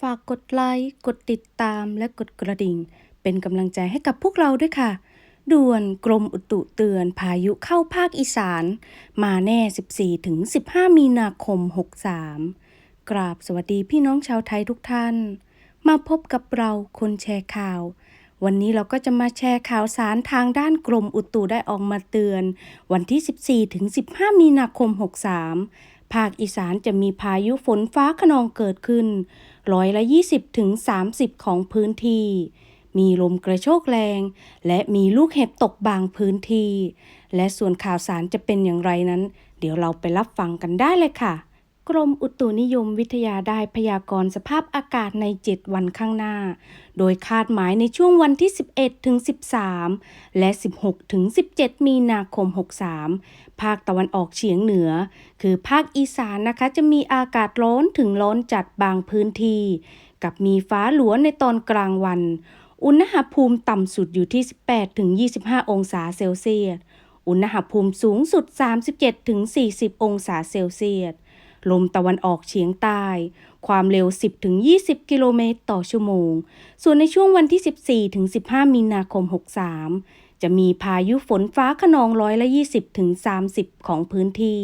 ฝากกดไลค์ กดติดตามและกดกระดิ่ง เป็นกำลังใจให้กับพวกเราด้วยค่ะ ด่วนกรมอุตุเตือนพายุเข้าภาคอีสาน มาแน่ 14-15 มีนาคม 63 กราบสวัสดีพี่น้องชาวไทยทุกท่าน มาพบกับเราคนแชร์ข่าว วันนี้เราก็จะมาแชร์ข่าวสารทางด้านกรมอุตุได้ออกมาเตือน วันที่ 14-15 มีนาคม 63 ภาคอีสานจะมีพายุฝนฟ้าขนองเกิดขึ้นร้อยละ 20ถึง30 ของพื้นที่ มีลมกระโชกแรง และมีลูกเห็บตกบางพื้นที่ และส่วนข่าวสารจะเป็นอย่างไรนั้น เดี๋ยวเราไปรับฟังกันได้เลยค่ะ กรมอุตุนิยมวิทยาได้พยากรณ์สภาพอากาศใน 7 วันข้างหน้า โดยคาดหมายในช่วงวันที่ 11 ถึง 13 และ 16 ถึง 17 มีนาคม 63 ภาคตะวันออกเฉียงเหนือ คือภาคอีสานนะคะจะมีอากาศร้อนถึงร้อนจัดบางพื้นที่ กับมีฟ้าหลวในตอนกลางวัน อุณหภูมิต่ำสุดอยู่ที่ 18 ถึง 25 องศาเซลเซียส อุณหภูมิสูงสุด 37 ถึง 40 องศาเซลเซียส ลมตะวันออกเฉียงใต้ ความเร็ว 10ถึง20 กิโลเมตรต่อชั่วโมง ส่วนในช่วงวันที่ 14ถึง15 มีนาคม 63 จะมีพายุฝนฟ้าขนองร้อยละ20ถึง30 ของพื้นที่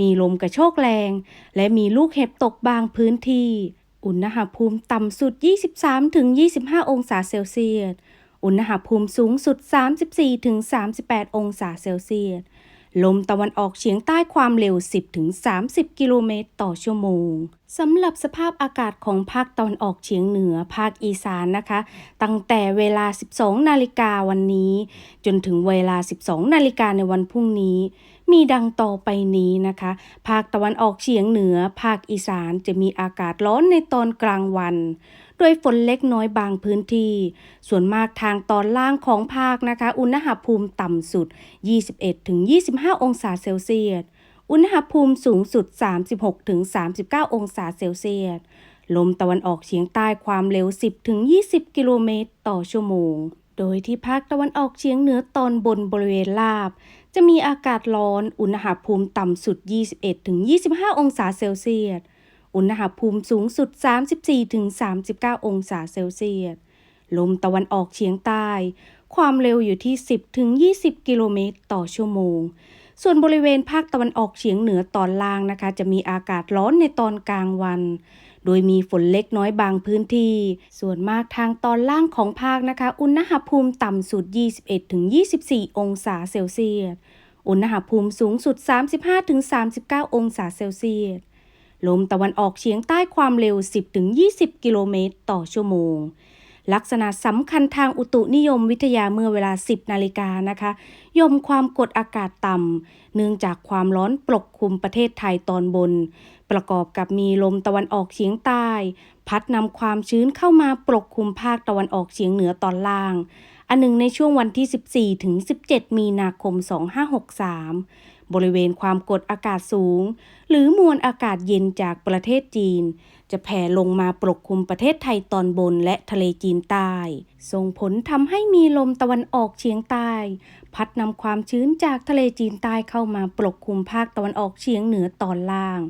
มีลมกระโชกแรง และมีลูกเห็บตกบางพื้นที่ อุณหภูมิต่ำสุด 23ถึง25 องศาเซลเซียส อุณหภูมิสูงสุด 34ถึง38 องศาเซลเซียส ลมตะวันออกเฉียงใต้ความเร็ว 10ถึง30 กิโลเมตรต่อชั่วโมงสำหรับสภาพอากาศของภาคตะวันออกเฉียงเหนือภาคอีสานนะคะ ตั้งแต่เวลา 12 นาฬิกาวันนี้ จนถึงเวลา 12 นาฬิกาในวันพรุ่งนี้ มีดังต่อไปนี้นะคะ ภาคตะวันออกเฉียงเหนือ ภาคอีสานจะมีอากาศร้อนในตอนกลางวัน โดยฝนเล็กน้อยบางพื้นที่ ส่วนมากทางตอนล่างของภาคนะคะ อุณหภูมิต่ำสุด 21-25 องศาเซลเซียส อุณหภูมิสูงสุด 36-39 องศาเซลเซียส ลมตะวันออกเฉียงใต้ความเร็ว 10-20 กิโลเมตรต่อชั่วโมงโดยที่ภาคตะวันออกเฉียงเหนือตอนบนบริเวณราบ จะมีอากาศร้อน อุณหภูมิต่ำสุด 21-25 องศาเซลเซียส อุณหภูมิสูงสุด 34-39 องศาเซลเซียส ลมตะวันออกเฉียงใต้ ความเร็วอยู่ที่ 10-20 กิโลเมตรต่อชั่วโมง ส่วนบริเวณภาคตะวันออกเฉียงเหนือตอนล่างนะคะ จะมีอากาศร้อนในตอนกลางวัน โดยมีฝนเล็กน้อยบางพื้นที่ ส่วนมากทางตอนล่างของภาคนะคะ อุณหภูมิต่ำสุด 21-24 องศาเซลเซียส อุณหภูมิสูงสุด 35-39 องศาเซลเซียส ลมตะวันออกเฉียงใต้ความเร็ว 10-20 กิโลเมตรต่อชั่วโมง ลักษณะสำคัญทางอุตุนิยมวิทยาเมื่อเวลา 10 นาฬิกานะคะย่อมความกดอากาศต่ำเนื่องจากความร้อนปกคลุมประเทศไทยตอนบน ประกอบกับมีลมตะวันออกเฉียงใต้ พัดนำความชื้นเข้ามาปกคลุมภาคตะวันออกเฉียงเหนือตอนล่างอันหนึ่งในช่วงวันที่ 14 ถึง 17 มีนาคม 2563 บริเวณความกดอากาศสูง หรือมวลอากาศเย็นจากประเทศจีน จะแผ่ลงมาปกคลุมประเทศไทยตอนบนและทะเลจีนใต้ ส่งผลทำให้มีลมตะวันออกเฉียงใต้ พัดนำความชื้นจากทะเลจีนใต้เข้ามาปกคลุมภาคตะวันออกเฉียงเหนือตอนล่าง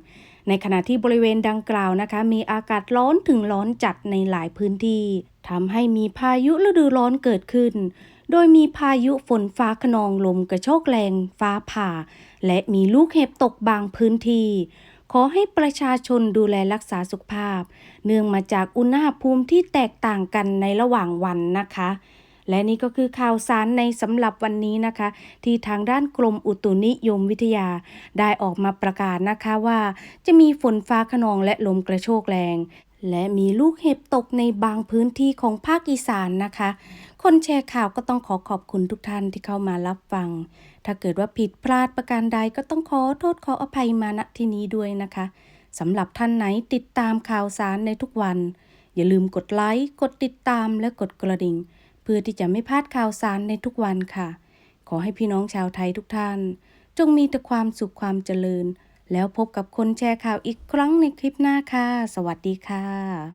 ในขณะที่บริเวณดังกล่าวนะคะ มีอากาศร้อนถึงร้อนจัดในหลายพื้นที่ทำให้มีพายุฤดูร้อนเกิดขึ้น โดยมีพายุฝนฟ้าขนองลมกระโชกแรงฟ้าผ่า และมีลูกเห็บตกบางพื้นที่ ขอให้ประชาชนดูแลรักษาสุขภาพ เนื่องมาจากอุณหภูมิที่แตกต่างกันในระหว่างวันนะคะ และนี่ก็คือข่าวสารในสำหรับวันนี้นะคะ ที่ทางด้านกรมอุตุนิยมวิทยาได้ออกมาประกาศนะคะว่า จะมีฝนฟ้าขนองและลมกระโชกแรงและมีลูกเห็บตกในบางพื้นที่ของภาคอีสานนะคะ คนแชร์ข่าวก็ต้องขอขอบคุณทุกท่านที่เข้ามารับฟัง ถ้าเกิดว่าผิดพลาดประการใดก็ต้องขอโทษขออภัยมาณที่นี้ด้วยนะคะสำหรับท่านไหนติดตามข่าวสารในทุกวัน อย่าลืมกดไลค์กดติดตามและกดกระดิ่ง เพื่อที่จะไม่พลาดข่าวสารในทุกวันค่ะ ขอให้พี่น้องชาวไทยทุกท่าน จงมีแต่ความสุขความเจริญ แล้วพบกับคนแชร์ข่าวอีกครั้งในคลิปหน้าค่ะ สวัสดีค่ะ